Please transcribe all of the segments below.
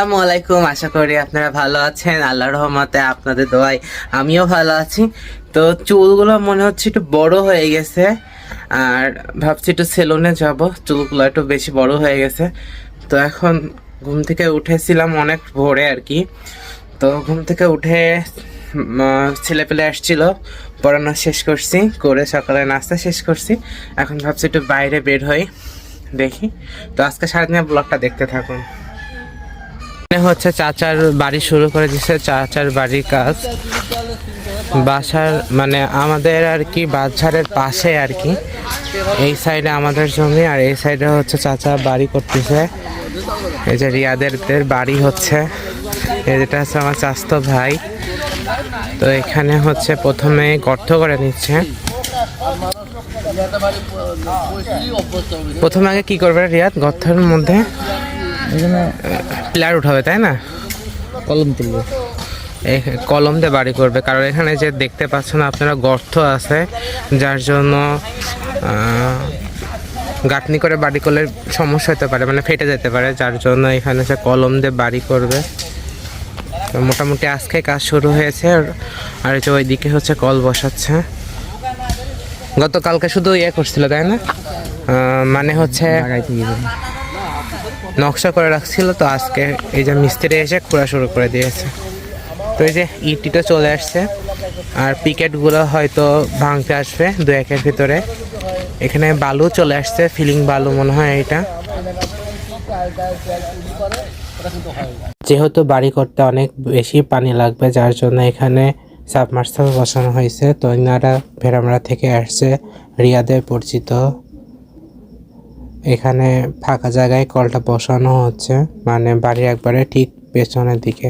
আসসালামু আলাইকুম। আশা করি আপনারা ভালো আছেন। আল্লাহর রহমতে আপনাদের দোয়ায় আমিও ভালো আছি। তো চুলগুলো মনে হচ্ছে একটু বড় হয়ে গেছে। আর ভাবছি একটু সেলুনে যাব। চুলগুলো একটু বেশি বড় হয়ে গেছে। তো এখন ঘুম থেকে উঠেছিলাম অনেক ভোরে আর কি। তো ঘুম থেকে উঠে ছেলে পেলে আসছিল। পড়ানো শেষ করছি। করে সকালে নাস্তা শেষ করছি। এখন ভাবছি একটু বাইরে বের হই। দেখি। তো আজকে সারাদিনের ব্লগটা দেখতে থাকুন। এখানে হচ্ছে চাচার বাড়ি শুরু করে দিচ্ছে চাচার বাড়ির কাজ। বাসার মানে আমাদের আর কি বাজারের পাশে আর কি। এই সাইডে আমাদের জমি আর এই সাইডে হচ্ছে চাচা বাড়ি করতেছে। এই যে রিয়াদের বাড়ি হচ্ছে। যেটা হচ্ছে আমার চাস্তো ভাই। তো এখানে হচ্ছে প্রথমে গর্ত করে নিচ্ছে। প্রথমে আগে কি করবে রিয়াদ গর্তের মধ্যে? প্লেয়ার উঠাবে তাই না? কলম তুলবে। কলম দিয়ে বাড়ি করবে। কারণ এখানে যে দেখতে পাচ্ছেন আপনারা গর্ত আছে যার জন্য গাঁথনি করে বাড়ি করলে সমস্যা হতে পারে মানে ফেটে যেতে পারে। যার জন্য এখানে সে কলম দিয়ে বাড়ি করবে। মোটামুটি আজকে কাজ শুরু হয়েছে আর- যে ওইদিকে হচ্ছে কল বসাচ্ছে। গতকালকে শুধু ইয়ে করছিল তাই না? মানে হচ্ছে। নকশা করে রাখছিল, তো আজকে এই যে মিস্ত্রি এসে খোঁড়া শুরু করে দিয়েছে। তো এই যে ইটিটা চলে আসছে, আর পিকেটগুলো হয়তো ভাঙতে আসবে দু একের ভিতরে। এখানে বালু চলে আসছে, ফিলিং বালু মনে হয় এটা। যেহেতু বাড়ি করতে অনেক বেশি পানি লাগবে, যার জন্য এখানে সাবমার্সাল বসানো হয়েছে। তো এনারা ভেড়ামরা থেকে আসছে রিয়াদে পরিচিত। এখানে ফাঁকা জায়গায় কলটা বসানো হচ্ছে মানে বাড়ির একবারে ঠিক পেছনের দিকে।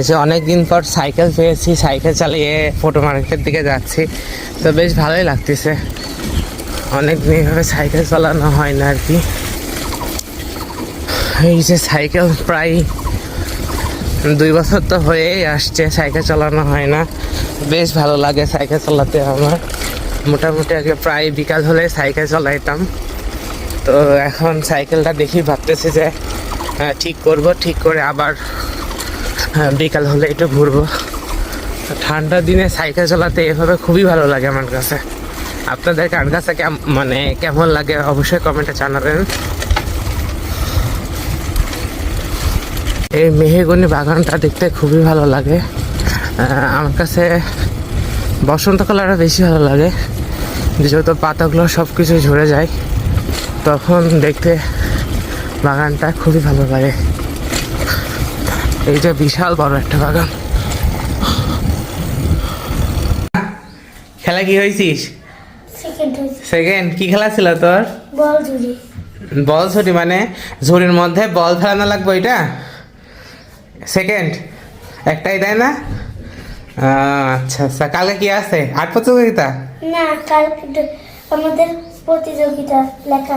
এসে অনেকদিন পর সাইকেল পেয়েছি, সাইকেল চালিয়ে ফটো মার্কেটের দিকে যাচ্ছি। তো বেশ ভালোই লাগতেছে। অনেক দিন এভাবে সাইকেল চালানো হয় না আর কি। এই যে সাইকেল প্রায় দুই বছর তো হয়েই আসছে, সাইকেল চালানো হয় না। বেশ ভালো লাগে সাইকেল চালাতে আমার। মোটামুটি আগে প্রায় বিকাল হলে সাইকেল চালাইতাম। তো এখন সাইকেলটা দেখি ভাবতেছি যে হ্যাঁ, ঠিক করব ঠিক করে আবার হ্যাঁ, বিকাল হলে একটু ঘুরবো। ঠান্ডার দিনে সাইকেল চালাতে এভাবে খুবই ভালো লাগে আমার কাছে। আপনাদের কার কাছে মানে কেমন লাগে অবশ্যই কমেন্টে জানাবেন। এই মেহেগুনি বাগানটা দেখতে খুবই ভালো লাগে। আমার কাছে বসন্তকাল আরও বেশি ভালো লাগে। যেহেতু পাতাগুলো সব কিছু ঝরে যায়। তখন দেখতে বাগানটা খুবই ভালো লাগে। এই যে বিশাল বড় একটা বাগান। খেলা কি হয়েছিস? সেকেন্ড কি খেলা ছিল তোর? বল ছুটি মানে? ঝুড়ির মধ্যে বল ফেলানো লাগবে এটা সেকেন্ড একটাই তাই না? আচ্ছা আচ্ছা। কালকে কি আছে? আট প্রতিযোগিতা না কালকে আমাদের প্রতিযোগিতা লেখা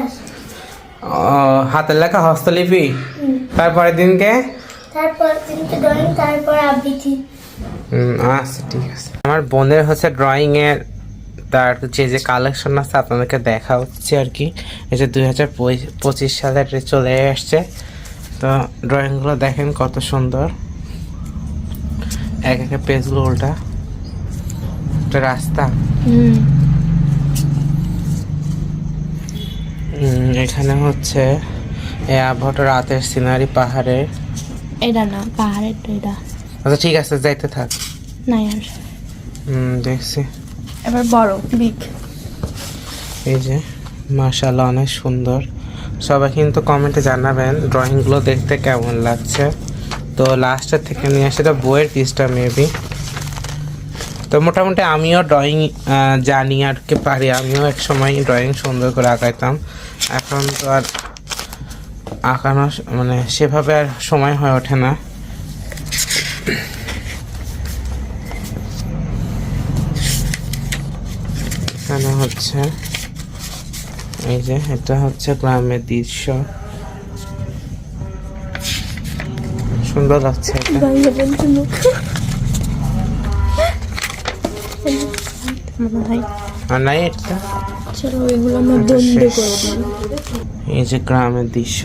হাতের লেখা হস্তলিপি? হুম। তারপরের দিনকে? তারপর তিনটে ড্রয়িং তারপর আবৃত্তি। আচ্ছা ঠিক আছে। আমার বোনের হচ্ছে ড্রয়িং এর তার যে যে কালেকশন আছে আপনাদেরকে দেখা হচ্ছে আর কি। এই যে দুই হাজার পঁচিশ সালের চলে আসছে। তো ড্রয়িংগুলো দেখেন কত সুন্দর। এক একটা পেজগুলো উল্টা। একটা রাস্তা। উম, এখানে হচ্ছে এই আবহাওয়াটা রাতের সিনারি পাহাড়ের এটা না পাহাড়ের তো এটা। আচ্ছা ঠিক আছে যাইতে থাক। নাই আর। হুম দেখছি। এবার বড় বিগ। এই যে মাশাল্লাহ অনেক সুন্দর। সবাই কিন্তু কমেন্টে জানাবেন ড্রয়িংগুলো দেখতে কেমন লাগছে। তো লাস্টের থেকে নিয়ে আসে তো বইয়ের পিসটা মেবি তো মোটামুটি আমিও ড্রয়িং জানি আর কি পারি। আমিও এক সময় ড্রয়িং সুন্দর করে আঁকাইতাম। এখন তো আর আঁকানো মানে সেভাবে আর সময় হয়ে ওঠে না। এখানে হচ্ছে, এই যে এটা হচ্ছে গ্রামের দৃশ্য। সুন্দর লাগছে এটা বান্ধবের জন্য মনে হয় আর নাই এটা চলো আমরা এই যে গ্রামের দৃশ্য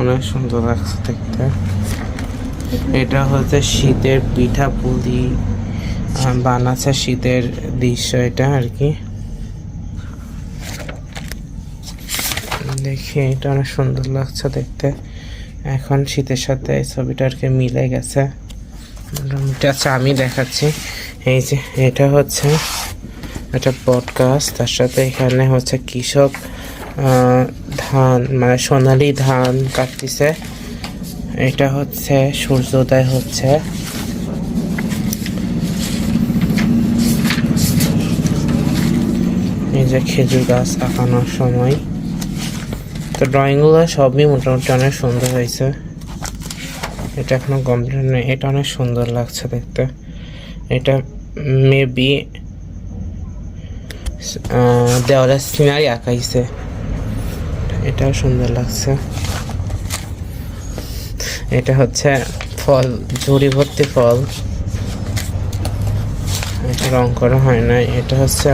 অনেক সুন্দর লাগছে দেখতে। এটা হচ্ছে শীতের পিঠা পুলি বানাচ্ছে শীতের দৃশ্য এটা আর কি। দেখি এটা অনেক সুন্দর লাগছে দেখতে। এখন শীতের সাথে এই ছবিটা আর কি মিলে গেছে। মোটামুটি আচ্ছা আমি দেখাচ্ছি। এই যে এটা হচ্ছে একটা পডকাস্ট তার সাথে এখানে হচ্ছে কৃষক ধান মানে সোনালি ধান কাটতেছে। এটা হচ্ছে সূর্যোদয় হচ্ছে। এই যে খেজুর গাছ আঁকানোর সময়। তো ড্রয়িংগুলো সবই মোটামুটি অনেক সুন্দর হয়েছে। এটা এখনও কমপ্লিট নেই এটা অনেক সুন্দর লাগছে দেখতে। এটা মেবি দেওয়ালে সিনারি আঁকাইছে এটাও সুন্দর লাগছে। এটা হচ্ছে ফল, ঝুড়ি ভর্তি ফল। এটা রং করা হয় না এটা হচ্ছে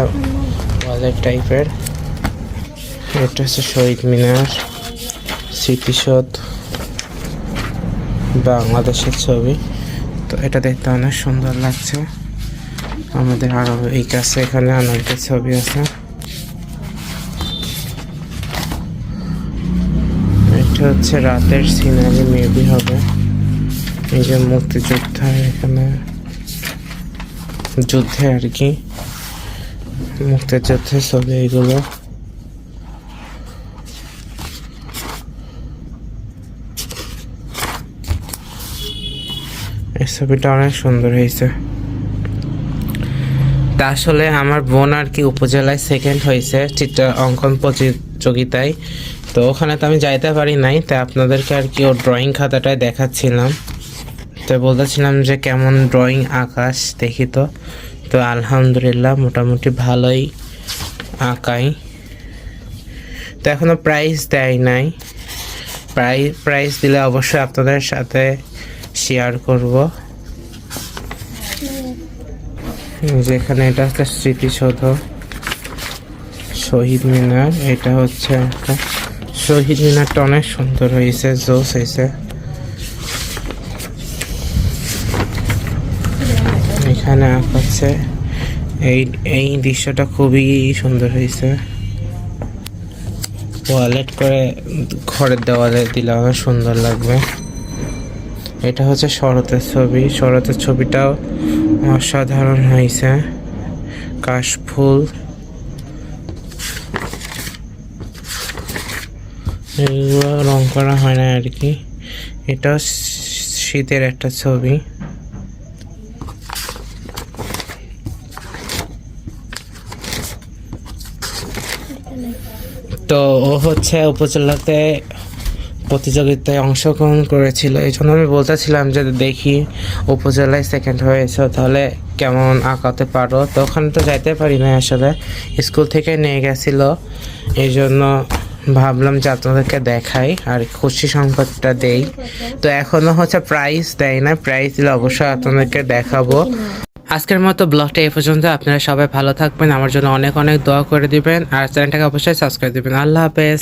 ওয়ালের টাইপের। এটা হচ্ছে শহীদ মিনার, স্মৃতিসৌধ, বাংলাদেশের ছবি। তো এটা দেখতে অনেক সুন্দর লাগছে। আমাদের আরও এই কাছে এখানে অনেকটা ছবি আছে। এটা হচ্ছে রাতের সিনারি, মেবি হবে। এই যে মুক্তিযোদ্ধা এখানে। যুদ্ধে আর কি। মুক্তিযুদ্ধের ছবি এইগুলো। এই ছবিটা অনেক সুন্দর হয়েছে। আসলে আমার বোন আর কি উপজেলায় সেকেন্ড হয়েছে চিত্র অঙ্কন প্রতিযোগিতায়। তো ওখানে তো আমি যাইতে পারি নাই তাই আপনাদেরকে আর কি ওর ড্রয়িং খাতাটায় দেখাচ্ছিলাম। তো বলতেছিলাম যে কেমন ড্রয়িং আকাশ, দেখি তো। তো আলহামদুলিল্লাহ মোটামুটি ভালোই আঁকাই। তো এখনও প্রাইজ দেয় নাই। প্রাইজ দিলে অবশ্যই আপনাদের সাথে শেয়ার করব। যেখানে এটা একটা স্মৃতিসৌধ। শহীদ মিনার, এটা হচ্ছে একটা শহীদ মিনারটা অনেক সুন্দর হয়েছে জোস হয়েছে। এখানে আঁকাচ্ছে এই এই দৃশ্যটা খুবই সুন্দর হয়েছে। ওয়ালেট করে ঘরের দেওয়ালে দিলে অনেক সুন্দর লাগবে। এটা হচ্ছে শরতের ছবি, শরতের ছবিটাও অসাধারণ হয়েছে। কাশফুল এগুলো রং করা হয় না আর কি। এটা শীতের একটা ছবি। তো ও হচ্ছে উপজেলাতে প্রতিযোগিতায় অংশগ্রহণ করেছিল। এই জন্য আমি বলতেছিলাম যে দেখি উপজেলায় সেকেন্ড হয়েছে, তাহলে কেমন আঁকাতে পারো? তো ওখানে তো যাইতে পারি না আসলে। স্কুল থেকে নিয়ে গেছিল। এই জন্য ভাবলাম যে আপনাদেরকে দেখাই আর খুশি সংবাদটা দেই। তো এখনও হচ্ছে প্রাইজ দেয় না প্রাইজ দিলে অবশ্যই আপনাদেরকে দেখাবো। আজকের মতো ব্লগটা এই পর্যন্ত। আপনারা সবাই ভালো থাকবেন। আমার জন্য অনেক অনেক দোয়া করে দিবেন। আর চ্যানেলটাকে অবশ্যই সাবস্ক্রাইব দিবেন। আল্লাহ হাফেজ।